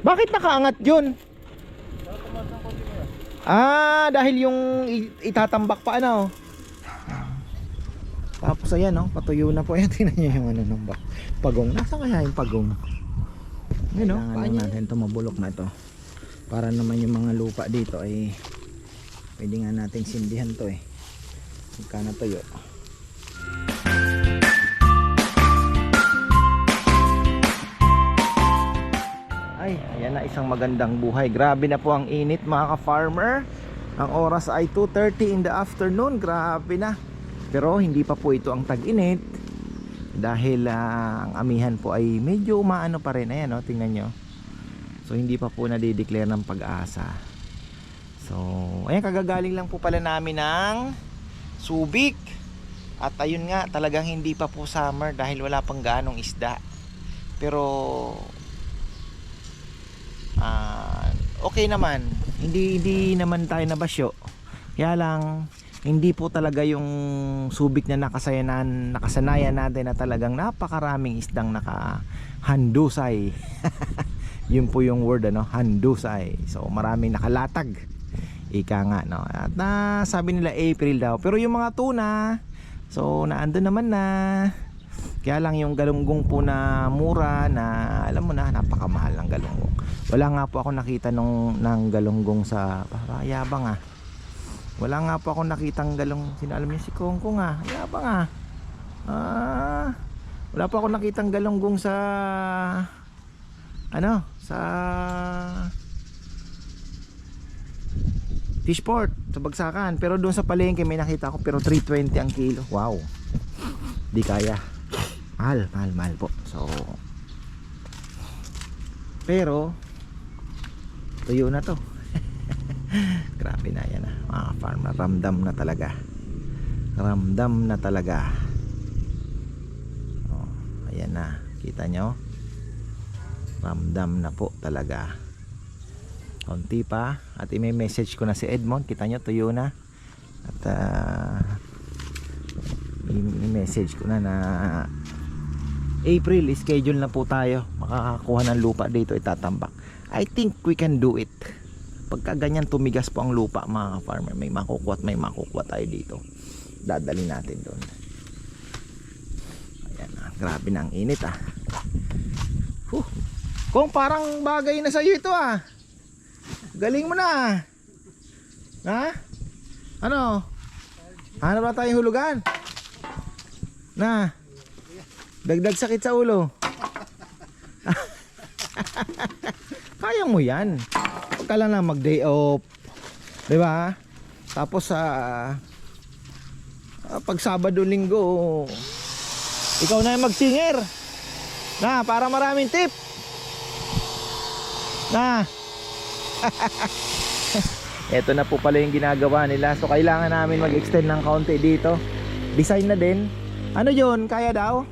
Bakit nakaangat yun? Ah, dahil yung itatambak pa ano. Tapos ayan no, patuyo na po. Ayan, tingnan nyo yung ano ng bak- pagong. Nasaan kaya yung pagong? Yun no, paano natin ito mabulok na to. Para naman yung mga lupa dito ay pwede nga nating sindihan to eh. Pagka natuyo. Ay, ayan na isang magandang buhay. Grabe na po ang init mga ka-farmer. Ang oras ay 2.30 in the afternoon. Grabe na. Pero hindi pa po ito ang tag-init. Dahil ah, ang amihan po ay medyo umaano pa rin. Ayan o, tingnan nyo. So hindi pa po nadideclare ng pag-asa. So, ayan kagagaling lang po pala namin ng Subic. At ayun nga, talagang hindi pa po summer dahil wala pang ganong isda. Pero ah, okay naman. Hindi hindi naman tayo nabasyo. Kaya lang hindi po talaga yung Subic na nakasayanan, nakasanayan natin na talagang napakaraming isdang nakahandusay. yun po yung word ano, handusay. So maraming nakalatag. Ika nga no. At na sabi nila April daw. Pero yung mga tuna, so naando naman na. Kaya lang yung galunggong po na mura na alam mo na napakamahal ng galunggong. Wala nga po ako nakita nung ng galunggong sa yabang ah. Wala nga po ako nakitang galong sino alam niyo si Kongkong ah. Yabang ah. Ah. Wala po ako nakitang galunggong sa ano sa Fishport sa Bagsakan pero doon sa palengke may nakita ko pero 320 ang kilo wow di kaya mahal mahal mahal po. So pero tuyo na to. Grabe na yan ah. Mga farmer ramdam na talaga. Ramdam na talaga. Oh, ayan na. Kita nyo? Ramdam na po talaga. Konti pa. At i-message ko na si Edmond. Kita nyo? Tuyo na. At ah, i-message ko na na April schedule na po tayo. Makakakuha ng lupa dito itatambak. I think we can do it. Pagka ganyan tumigas po ang lupa mga farmer may makukuha at may makukuha tayo dito. Dadali natin doon. Ayan na grabe na ang init ah. Huh. kung parang bagay na sa'yo ito ah. Galing mo na ha? Ano? Hanap na tayong hulugan. Na dagdag sakit sa ulo kaya mo yan huwag ka lang na mag day off di ba tapos sa pag Sabado Linggo ikaw na yung magsinger na para maraming tip na Ito na po pala yung ginagawa nila. So kailangan namin mag-extend ng kaunti dito. Design na din. Ano yun? Kaya daw? O,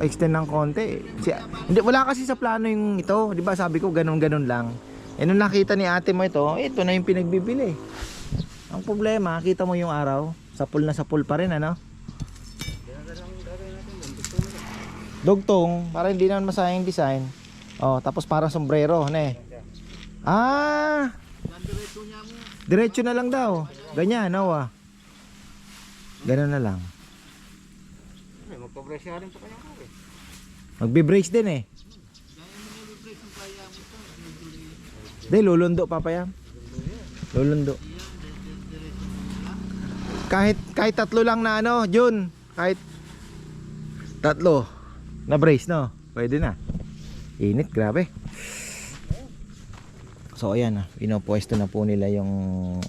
extend ng konti. Si, hindi, wala kasi sa plano yung ito. Di ba sabi ko ganun-ganun lang. Eh nung nakita ni ate mo ito, ito na yung pinagbibili. Ang problema, kita mo yung araw. Sapul na sapul pa rin ano? Dugtong, para hindi naman masayang design. Oh, tapos parang sombrero, ne. Ah. Diretso na lang daw. Ganyan, nawa. Ganun na lang. Magpapresya rin pa kaya eh. Magbe-brace din eh. Di, lulundo papaya. Lulundo. Kahit kahit tatlo lang na ano, Jun. Kahit tatlo na brace no. Pwede na. Init, grabe. So ayan na, pinopwesto na po nila yung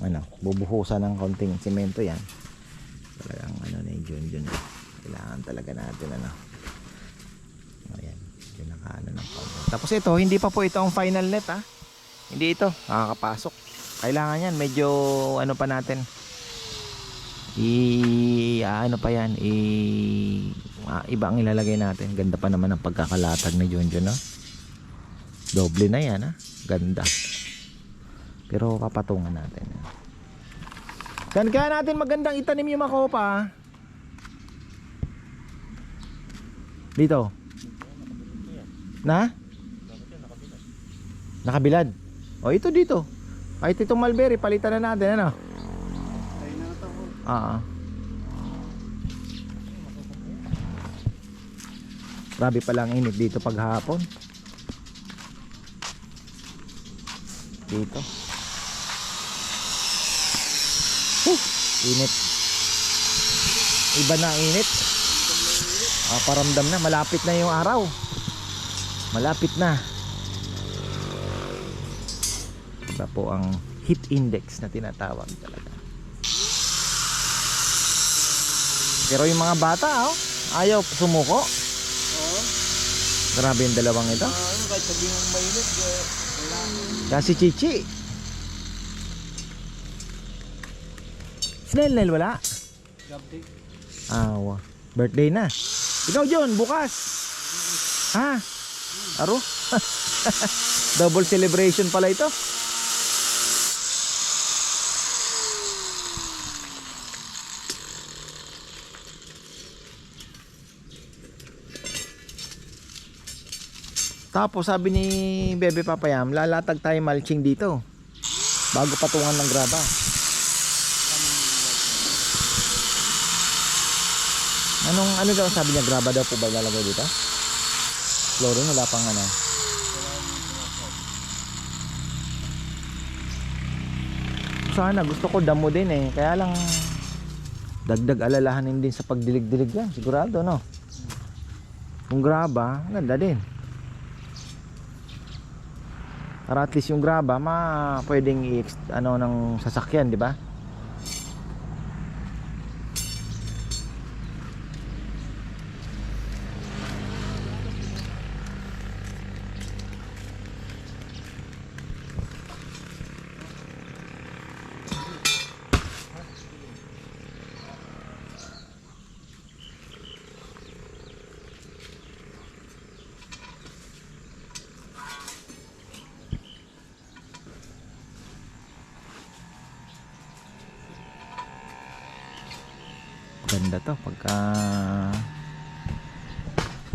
ano, bubuhusan ng konting semento yan. Talagang ano na yung Jun Jun. Kailangan talaga natin ano. Nakaano ng konti. Tapos ito, hindi pa po ito ang final net ha. Hindi ito, nakakapasok. Kailangan yan, medyo ano pa natin. I ano pa yan, i ah, iba ang ilalagay natin. Ganda pa naman ang pagkakalatag ni Junjun, no? Doble na yan, ha? Ganda. Pero papatungan natin. Saan kaya natin magandang itanim yung makopa? Dito. Na? Nakabilad. O ito dito. Kahit itong mulberry, palitan na natin ano? Tayo na ito. Ah. Grabe pala ang init dito paghapon. Dito. Huh, init. Iba na init. Ah, paramdam na, malapit na yung araw. Malapit na. Iba po ang heat index na tinatawag talaga. Pero yung mga bata, oh, ayaw sumuko. Oo. Grabe yung dalawang ito. Ah, ano, kahit sabihin mong mainit. Kasi Chichi. Snell Nel wala. Gabi. Ah, wa- birthday na. Ikaw John, bukas. Ha? Aro? Double celebration pala ito. Tapos sabi ni Bebe Papayam, lalatag tayo mulching dito. Bago patungan ng graba. Anong ano daw sabi niya graba daw po ba lalagay dito? Flooring wala pang ano. Sana gusto ko damo din eh. Kaya lang dagdag alalahanin din sa pagdilig-dilig yan. Sigurado no. Kung graba, ganda din. Para at least yung graba ma pwedeng i ano ng sasakyan, di ba? Ganda to pagka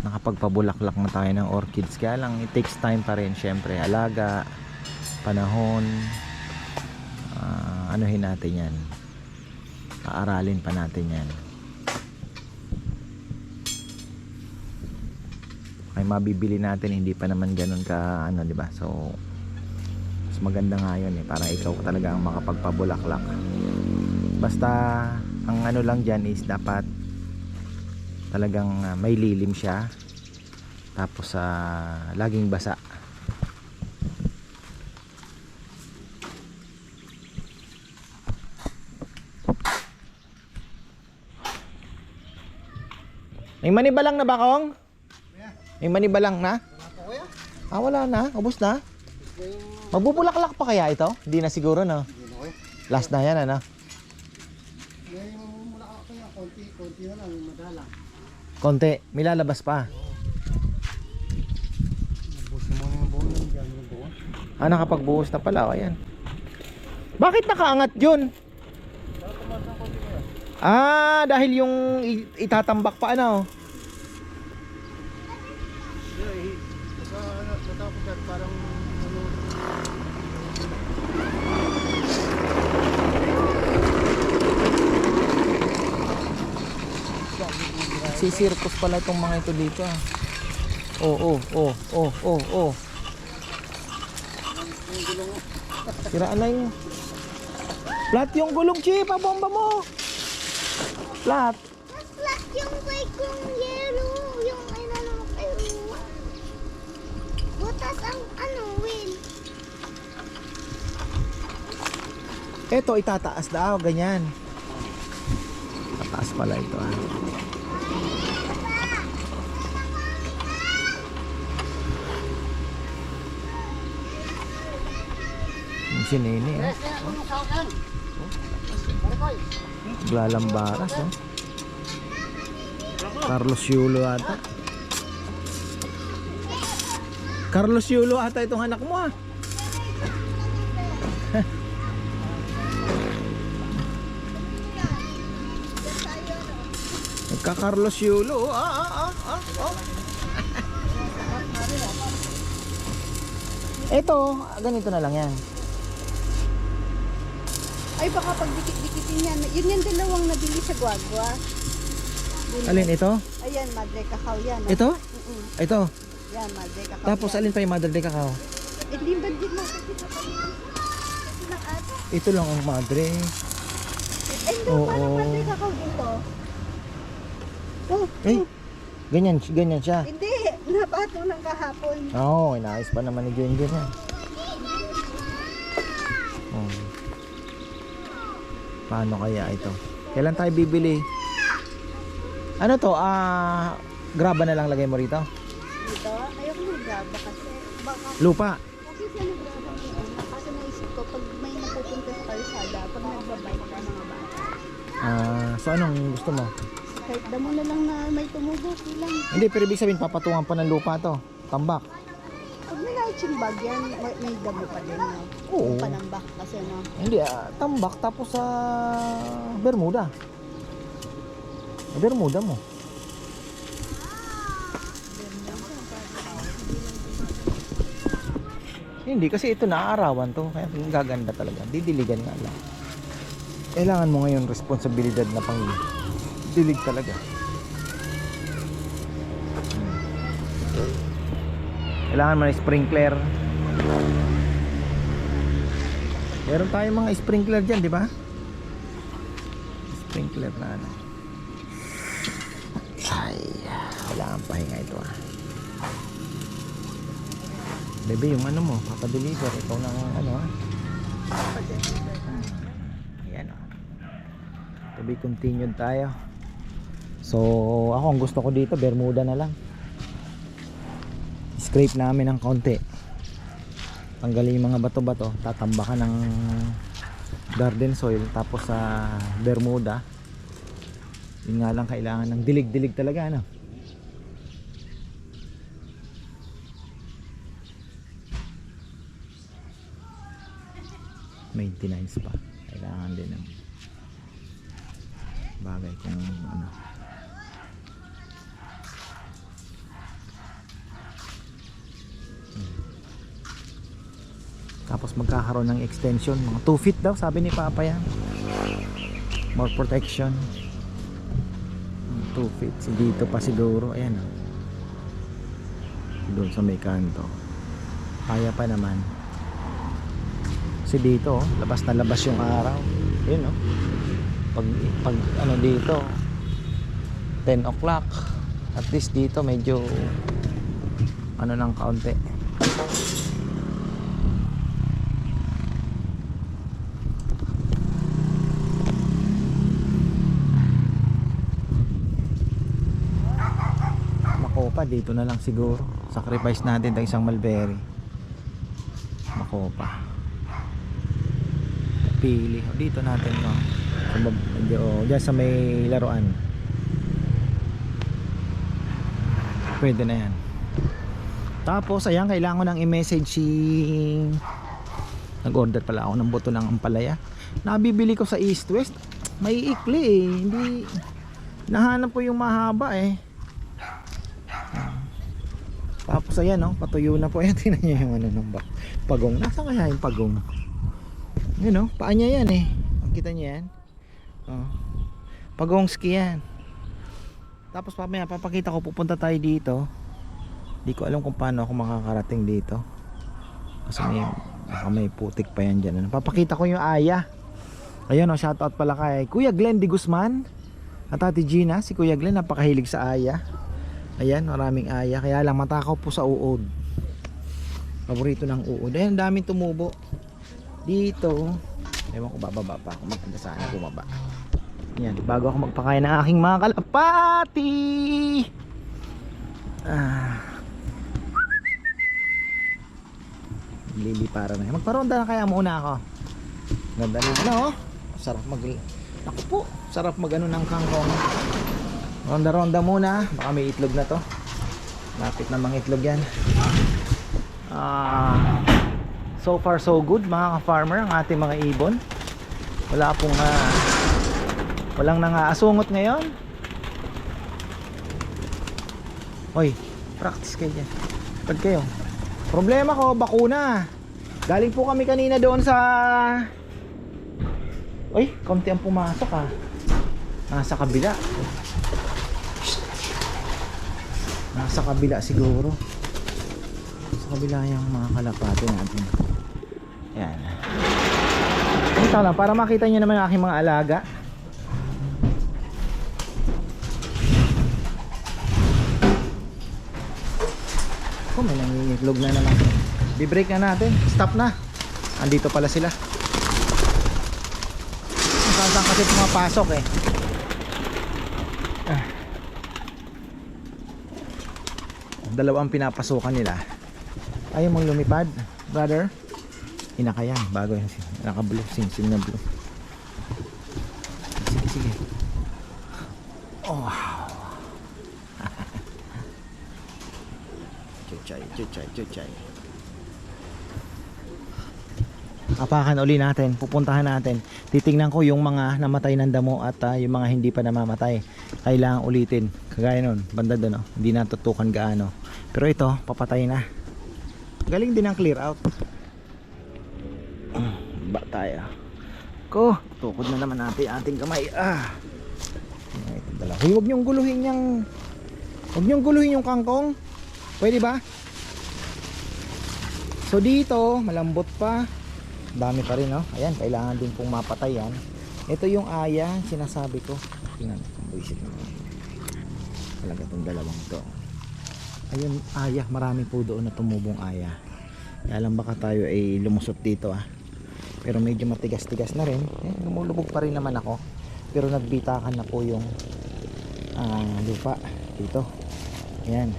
nakapagpabulaklak na tayo ng orchids. Kaya lang it takes time pa rin syempre. Alaga, panahon, ah, anuhin natin yan. Aaralin pa natin yan. Ay mabibili natin hindi pa naman ganun ka ano 'di ba? So mas maganda nga yun eh para ikaw talaga ang makapagpabulaklak. Basta ang ano lang dyan is dapat talagang ah, may lilim siya. Tapos sa laging basa. May manibalang na ba kong? may manibalang na? Ah wala na, ubos na? Magbubulaklak pa kaya ito? hindi na siguro no? Last na yan ano May mula ka kuya, konti, na lang, madala. konti, may lalabas pa. Ah, nakapagbuhos na pala. O, ayan. Bakit nakaangat yun? Ah, dahil yung itatambak pa ano. Yeah, eh, baka ano, natapos yan, parang ano, Sisirkus pala itong mga ito dito ah. Oh, oh, oh, oh, oh, oh. Siraan na yung... Flat yung gulong, Chi. Pabomba mo. Flat. Flat yung bike kong yellow, yung inano mo kayo. Butas ang ano, wheel. Ito, itataas daw. Ganyan. Tataas pala ito ah. Si Nene ah. Glalambaras oh. Carlos Yulo ata. Carlos Yulo ata itong anak mo ah. Nagka Carlos Yulo. oh. Ah, ah, ah, ah, oh. Ito, ganito na lang yan. Ay, baka pag dikit-dikitin yan. Yun yung dalawang nabili sa Guagua. Yun Alin ito? Ayan, madre cacao yan. ah. Ito? Mm-mm. Ito. Yan, madre cacao Tapos yan. alin pa yung mother de cacao? Hindi ba din ate? Ito lang ang madre. Ay, hindi, Oo. parang madre cacao dito. Oh, Eh, oh. ganyan, ganyan siya. Hindi, nabato ng kahapon. Oo, oh, inaayos pa naman ni Jun Jun yan. Paano kaya ito? Kailan tayo bibili? Ano to? Ah, graba na lang lagay mo rito? Dito, ayoko na graba kasi. Baka, Lupa. kasi sa ng ano, kasi naisip ko, pag may napupunta sa kalsada, pag nagbabike ka mga bata, Ah, so anong gusto mo? kahit damo na lang na may tumubo, lang. Hindi, pero ibig sabihin papatungan pa ng lupa to. Tambak. May lighting bag yan, may, may damo pa din. No? Oo. Panambak kasi no. Hindi, ah, tambak tapos sa Bermuda. Bermuda mo. Hindi kasi ito naaarawan to kaya gaganda talaga. Didiligan nga lang. Kailangan mo ngayon responsibilidad na pang dilig talaga. Kailangan mo ng sprinkler. Meron tayong mga sprinkler dyan, di ba? Sprinkler na ano. Ay, kailangan pahinga ito ah. Bebe, yung ano mo, papadeliver. Ikaw na ano ah. Ayan ah. To be continued tayo. So, ako ang gusto ko dito, Bermuda na lang. Scrape namin ng konti. Tanggalin yung mga bato-bato tatambakan ng garden soil tapos sa bermuda. Yun nga lang kailangan ng dilig-dilig talaga ano? Maintenance pa. Kailangan din ng bagay kung ano Tapos magkakaroon ng extension, mga 2 feet daw sabi ni Papa yan. More protection. 2 feet. Si dito pa siguro, ayan. Doon sa may kanto. Kaya pa naman. Kasi dito, oh, labas na labas yung araw. Yun oh. Pag, pag ano dito, 10 o'clock. At least dito medyo ano ng kaunti. Makopa dito na lang siguro. Sacrifice natin ng isang mulberry. Makopa pili. Dito natin no? Medyo dyan sa may laruan. Pwede na yan. Tapos ayan kailangan ko nang i-message si nag-order pala ako ng buto ng ampalaya. Nabibili ko sa east west. May ikli eh. Hindi nahanap ko yung mahaba eh tapos ayan no, patuyo na po. Ayan, tingnan nyo yung ano ng bak- pagong. Nasaan kaya yung pagong? Yun no, paa niya yan eh. Makita niyo yan? Oh. Pagong ski yan. Tapos mamaya papakita ko pupunta tayo dito. Di ko alam kung paano ako makakarating dito. Kasi may, may putik pa yan dyan. Ano. Papakita ko yung aya. Ayun oh, shoutout pala kay Kuya Glenn Di Guzman. At Ate Gina, si Kuya Glenn napakahilig sa aya. Ayan, maraming aya. Kaya lang matakaw po sa uod. Paborito ng uod. Ayan, daming tumubo. Dito. Ewan ko, bababa pa ako. Maganda sana bumaba. Yan, bago ako magpakain ng aking mga kalapati. Ah. Lili para na. Magparonda na kaya muna ako. Ganda na. Ano? oh? Sarap mag... Ako po. Sarap mag ano ng kangkong. Ronda-ronda muna. Baka may itlog na to. Lapit na mga itlog yan. Ah, so far so good mga ka-farmer ang ating mga ibon. Wala pong ah, walang nangaasungot ngayon. Hoy, practice kayo dyan. Pag kayo. Problema ko, bakuna. Galing po kami kanina doon sa... Uy, konti ang pumasok ah. Nasa kabila. Nasa kabila siguro. Sa kabila yung mga kalapate natin. Yan. Ito lang, para makita nyo naman yung aking mga alaga. Ako, may nangingitlog na naman. Bibreak na natin. Stop na. Andito pala sila. Saan saan kasi pumapasok eh. Dalawa ang pinapasukan nila. Ayaw mong lumipad, brother? Inaka yan, bago yan. Naka-blue, sing-sing na blue. Sige, sige. Oh, chuchay, chuchay, chuchay. Apakan uli natin, pupuntahan natin. Titingnan ko yung mga namatay ng damo at ah, yung mga hindi pa namamatay. Kailangan ulitin. Kagaya nun, banda doon, oh. hindi natutukan gaano. Pero ito, papatay na. Galing din ang clear out. Ba tayo. Ko, tukod na naman natin ating kamay. Ah. Ito dala. Huwag niyong guluhin yung Huwag niyong guluhin yung kangkong. Pwede ba? So dito, malambot pa. Dami pa rin, no? Ayan, kailangan din pong mapatay yan. Ito yung aya, sinasabi ko. Tingnan, kung buisit naman. Talaga itong dalawang to. Ayun, aya. Marami po doon na tumubong aya. Kaya lang baka tayo ay lumusot dito, ah. Pero medyo matigas-tigas na rin. Eh, lumulubog pa rin naman ako. Pero nagbitakan na po yung ah, lupa dito. Ayan.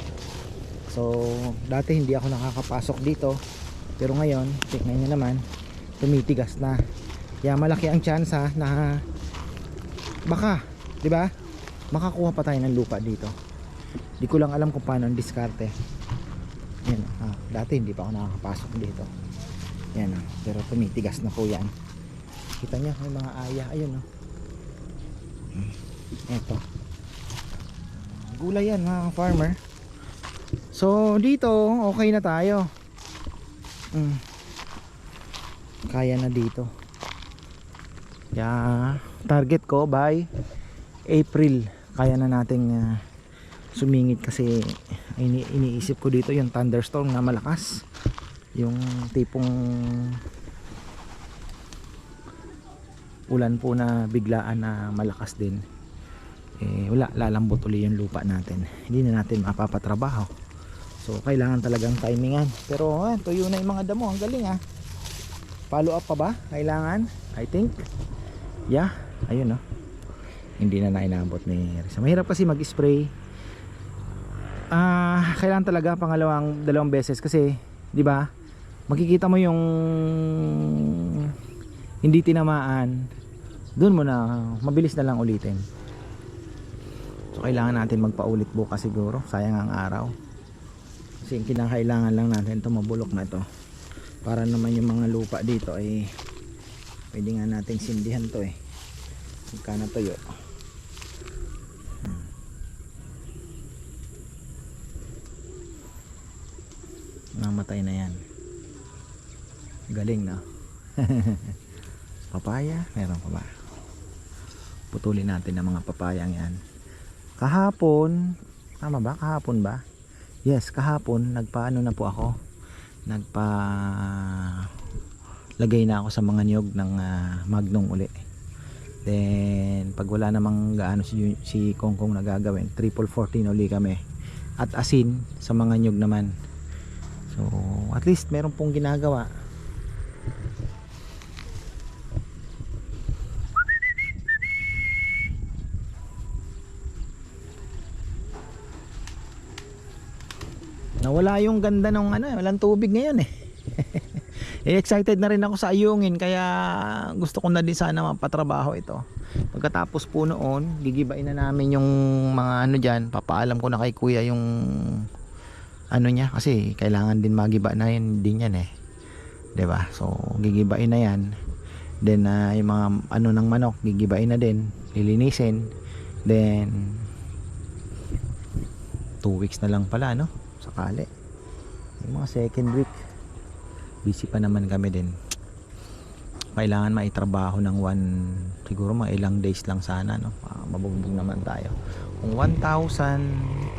So, dati hindi ako nakakapasok dito. Pero ngayon, tingnan nyo naman, tumitigas na. Kaya malaki ang chance ha, na baka, 'di ba? Makakuha pa tayo ng lupa dito. Di ko lang alam kung paano ang diskarte. Yan, ah, dati hindi pa ako nakakapasok dito. Yan, ah, pero tumitigas na po 'yan. Kita niyo may mga aya, ayun oh. Ito. Gulay yan mga farmer. So dito, okay na tayo. Mm. Kaya na dito. Kaya target ko by April kaya na nating ah, sumingit kasi ini iniisip ko dito yung thunderstorm na malakas. Yung tipong ulan po na biglaan na malakas din. Eh wala lalambot uli yung lupa natin. Hindi na natin mapapatrabaho. So kailangan talagang timingan. Pero ah, tuyo na yung mga damo. Ang galing ah. Follow up pa ba? Kailangan? I think. Yeah. Ayun oh. Hindi na nainabot ni Risa. Mahirap kasi mag-spray. Ah, kailangan talaga pangalawang dalawang beses kasi 'di ba? Makikita mo yung hindi tinamaan. Doon mo na mabilis na lang ulitin. So kailangan natin magpaulit bukas siguro. Sayang ang araw. Kasi ang kinakailangan lang natin ito mabulok na ito. Para naman yung mga lupa dito ay pwede nga nating sindihan to eh. Pagka natuyo. Hmm. Namatay na yan. Galing na. papaya, meron pa ba? Putulin natin ang mga papayang yan. Kahapon, tama ba? Kahapon ba? Yes, kahapon nagpaano na po ako. Nagpa lagay na ako sa mga niyog ng ah, magnong uli. Then pag wala namang gaano si, si Kongkong nagagawin, triple 14 uli kami. At asin sa mga niyog naman. So, at least meron pong ginagawa. Nawala yung ganda ng ano, walang tubig ngayon eh. eh excited na rin ako sa ayungin kaya gusto ko na din sana mapatrabaho ito. Pagkatapos po noon, gigibain na namin yung mga ano diyan, papaalam ko na kay kuya yung ano niya kasi kailangan din magiba na yun din yan eh. 'Di ba? So gigibain na yan. Then ah, yung mga ano ng manok, gigibain na din, lilinisin. Then 2 weeks na lang pala no sakali. Yung mga second week busy pa naman kami din. Kailangan maitrabaho ng one siguro mga ilang days lang sana no? Ah, mabugbog naman tayo. Kung 1,200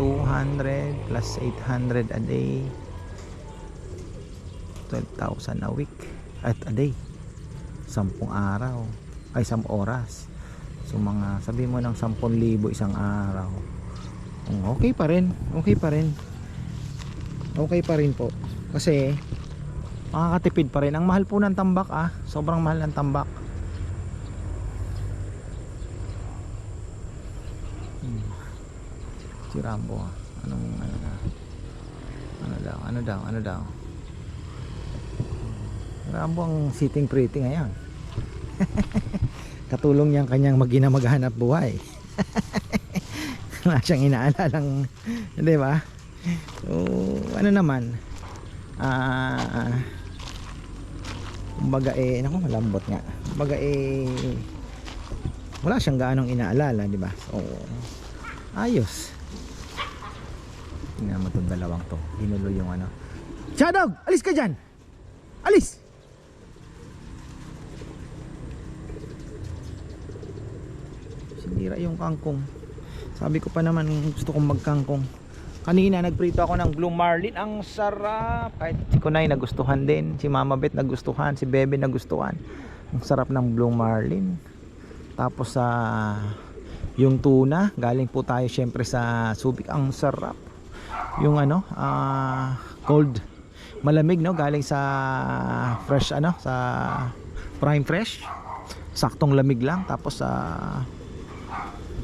plus 800 a day 12,000 a week at a day. 10 araw. Ay 10 oras. So mga sabi mo ng 10,000 isang araw. Mm, okay pa rin. Okay pa rin okay pa rin po. Kasi makakatipid pa rin. Ang mahal po ng tambak ah. Sobrang mahal ng tambak. Hmm. si Rambo ah. Anong ano na? Ano daw ano daw ano daw? Rambo ang sitting pretty ngayon. Katulong niyang kanyang magina maghanap buhay. Wala siyang inaalalang di ba? So ano naman ah kumbaga eh naku malambot nga. Kumbaga eh wala siyang gaanong inaalala di ba? So ayos. Tingnan mo itong dalawang to. Ginulo yung ano. Shadog alis ka dyan! Alis! Sinira yung kangkong. Sabi ko pa naman gusto kong magkangkong kanina nagprito ako ng blue marlin. Ang sarap. Kahit si Kunay nagustuhan din. Si Mama Bet nagustuhan. Si Bebe nagustuhan. Ang sarap ng blue marlin. Tapos sa yung tuna galing po tayo syempre sa Subic. Ang sarap. Yung ano ah, cold. Malamig no? Galing sa fresh ano? Sa prime fresh. Saktong lamig lang. Tapos sa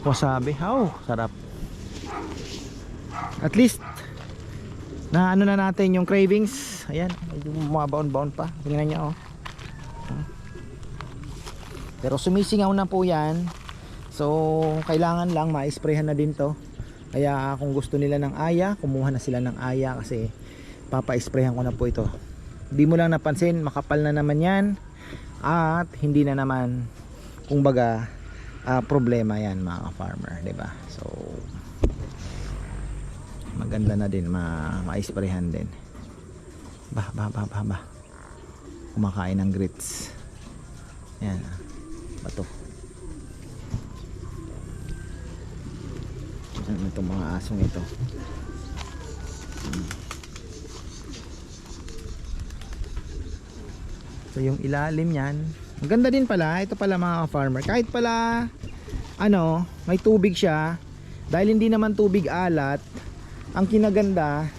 wasabi. How sarap at least na ano na natin yung cravings. Ayan medyo bumabaon-baon pa. Tingnan niyo oh. Pero sumisingaw na po yan. So kailangan lang ma-sprayhan na din to. Kaya kung gusto nila ng aya kumuha na sila ng aya kasi papa-sprayhan ko na po ito. Di mo lang napansin makapal na naman yan. At hindi na naman kumbaga ah, problema yan mga farmer ba? So maganda na din ma ma-sprayhan din. Bah bah bah bah bah kumakain ng grits. Yan ah. bato. Ano itong mga asong ito? So yung ilalim yan. Ang ganda din pala. Ito pala mga farmer. Kahit pala ano may tubig siya. Dahil hindi naman tubig alat ang kinaganda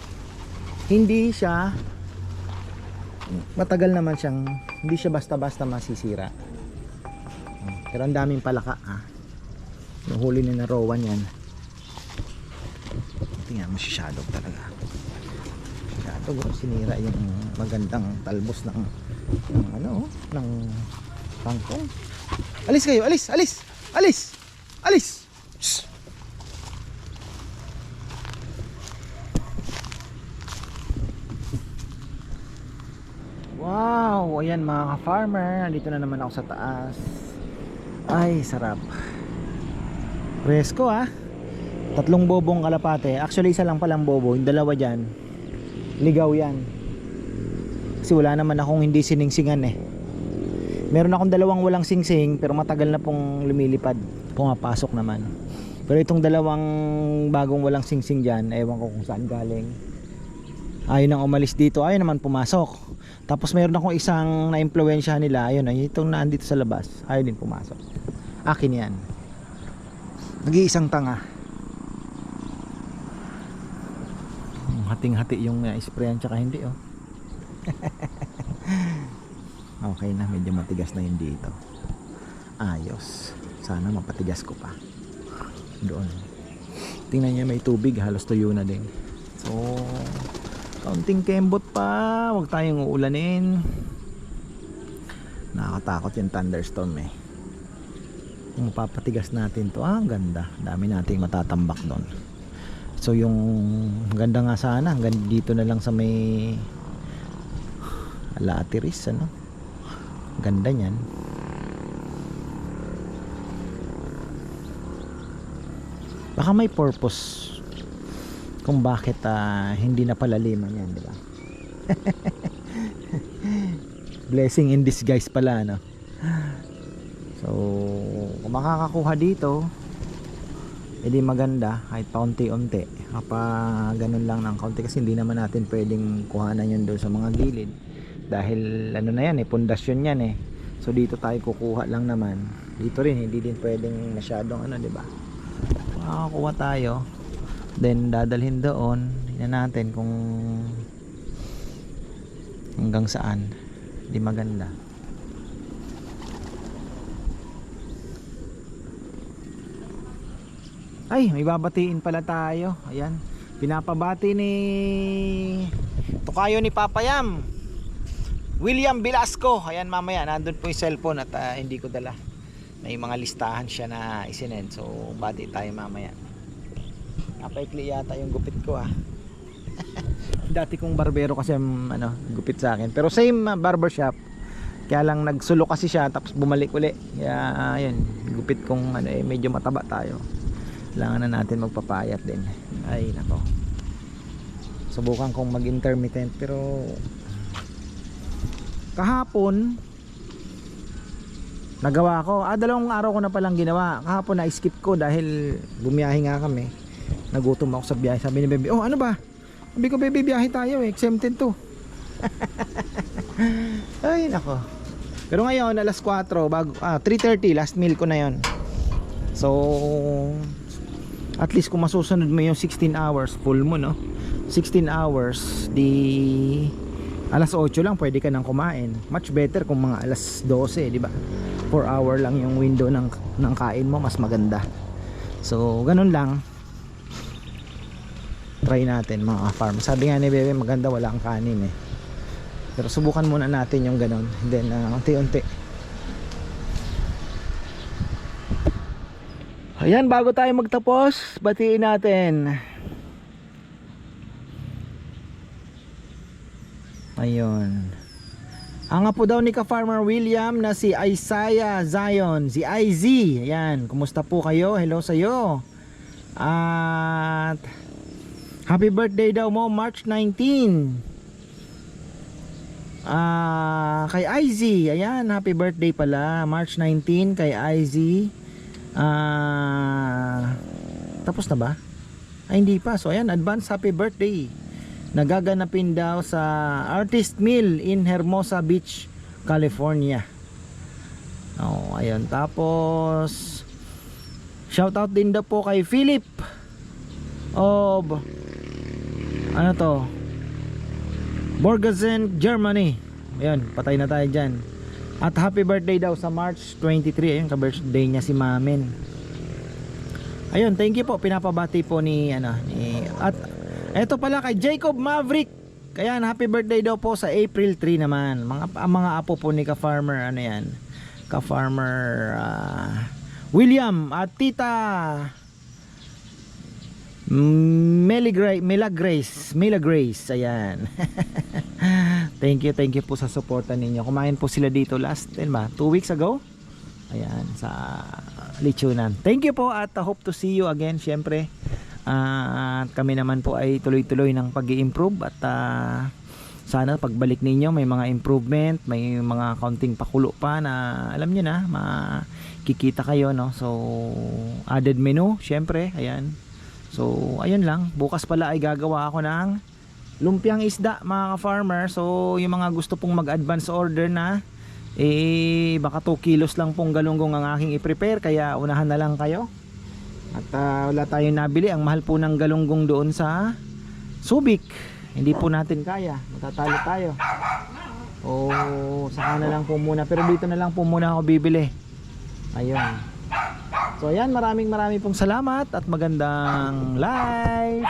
hindi siya matagal naman siyang hindi siya basta-basta masisira. Pero ang daming palaka ah. yung huli ni na Rowan yan tingnan mo si Shadow talaga Shadow sinira yung magandang talbos ng, ng ano ng kangkong alis kayo alis alis alis alis Wow, ayan mga ka-farmer, nandito na naman ako sa taas. Ay, sarap. Presko ah. Tatlong bobong kalapate. Actually, isa lang palang bobo, yung dalawa diyan. Ligaw 'yan. Kasi wala naman akong hindi siningsingan eh. Meron akong dalawang walang singsing pero matagal na pong lumilipad. Pumapasok naman. Pero itong dalawang bagong walang singsing diyan, ewan ko kung saan galing ayaw nang umalis dito. Ayaw naman pumasok. Tapos mayroon akong isang na-impluensya nila. Ayun ay itong naandito sa labas. Ayaw din pumasok. Akin yan. Nag-iisang tanga. Hating-hati yung uh, sprayan tsaka hindi oh. Okay na medyo matigas na yun dito. Ayos. Sana mapatigas ko pa. Doon. Tingnan niya may tubig. Halos tuyo na din. So kaunting kembot pa. Huwag tayong uulanin. Nakakatakot yung thunderstorm eh. Kung mapapatigas natin to ah ang ganda. Dami nating matatambak doon. So yung ganda nga sana hanggang dito na lang sa may alatiris ano? Ganda nyan baka may purpose kung bakit ah, hindi na palaliman yan di ba Blessing in disguise pala, no? So, kung makakakuha dito, edi maganda kahit paunti-unti. Kapag ganun lang ng kaunti kasi hindi naman natin pwedeng kuhanan yun doon sa mga gilid. Dahil ano na yan eh, pundasyon yan eh. So dito tayo kukuha lang naman. Dito rin hindi din pwedeng masyadong ano, 'di ba? Makakakuha tayo. Then dadalhin doon. Tingnan natin kung hanggang saan. Di maganda. Ay, may babatiin pala tayo. Ayan. Pinapabati ni Tukayo ni Papayam. William Velasco. Ayan mamaya, nandun po yung cellphone at ah, hindi ko dala. May mga listahan siya na isinend. So, bati tayo mamaya. Napaikli yata yung gupit ko ah. Dati kong barbero kasi ano, gupit sa akin. Pero same uh, barbershop. Kaya lang nagsulo kasi siya tapos bumalik uli. Kaya uh, gupit kong ano eh, medyo mataba tayo. Kailangan na natin magpapayat din. Ay nako. Subukan kong mag-intermittent pero kahapon nagawa ko. Ah, dalawang araw ko na palang ginawa. Kahapon na skip ko dahil bumiyahe nga kami. Nagutom ako sa biyahe. Sabi ni Bebe, "Oh, ano ba?" Sabi ko, "Bebe, biyahe tayo eh. Exempted to." Ay, nako. Pero ngayon, alas 4, bago, ah, 3.30, last meal ko na yon. So, at least kung masusunod mo yung 16 hours, full mo, no? 16 hours, di alas 8 lang pwede ka nang kumain. Much better kung mga alas 12, di ba? 4 hour lang yung window ng, ng kain mo, mas maganda. So, ganun lang. Try natin mga farm. Sabi nga ni Bebe, maganda wala kang kanin eh. Pero subukan muna natin yung ganun. Then, uh, unti-unti. Ayan, bago tayo magtapos, batiin natin. Ayun. Ang apo daw ni ka-farmer William na si Isaiah Zion, si IZ. Ayan, kumusta po kayo? Hello sa iyo. At happy birthday daw mo March 19. Ah, kay IZ. Ayan, happy birthday pala. March 19 kay IZ. Ah, tapos na ba? Ay, hindi pa. So, ayan, advance happy birthday. Nagaganapin daw sa Artist Mill in Hermosa Beach, California. Oh, ayun. Tapos, shout out din daw po kay Philip of ano to? Borgazen, Germany. Ayun, patay na tayo dyan. At happy birthday daw sa March 23. Ayun, ka-birthday niya si Mamin. Ayun, thank you po. Pinapabati po ni, ano, ni, at eto pala kay Jacob Maverick. Ayan, happy birthday daw po sa April 3 naman. Mga, mga apo po ni ka-farmer, ano yan, ka-farmer ah, William at Tita Mela Grace, Mela Grace, Mela Grace, ayan. thank you, thank you po sa suporta ninyo. Kumain po sila dito last, din ba? Two weeks ago? Ayan, sa Lichunan. Thank you po at I hope to see you again, syempre. Ah, at kami naman po ay tuloy-tuloy ng pag improve at ah, sana pagbalik ninyo may mga improvement, may mga counting pakulo pa na alam nyo na, makikita kayo, no? So, added menu, syempre, ayan. So, ayun lang. Bukas pala ay gagawa ako ng lumpiang isda mga ka-farmer. So, yung mga gusto pong mag-advance order na eh baka 2 kilos lang pong galunggong ang aking i-prepare kaya unahan na lang kayo. At ah, wala tayong nabili. Ang mahal po ng galunggong doon sa Subic. Hindi po natin kaya. Matatalo tayo. O saka na lang po muna. Pero dito na lang po muna ako bibili. Ayun. So ayan, maraming maraming pong salamat at magandang live.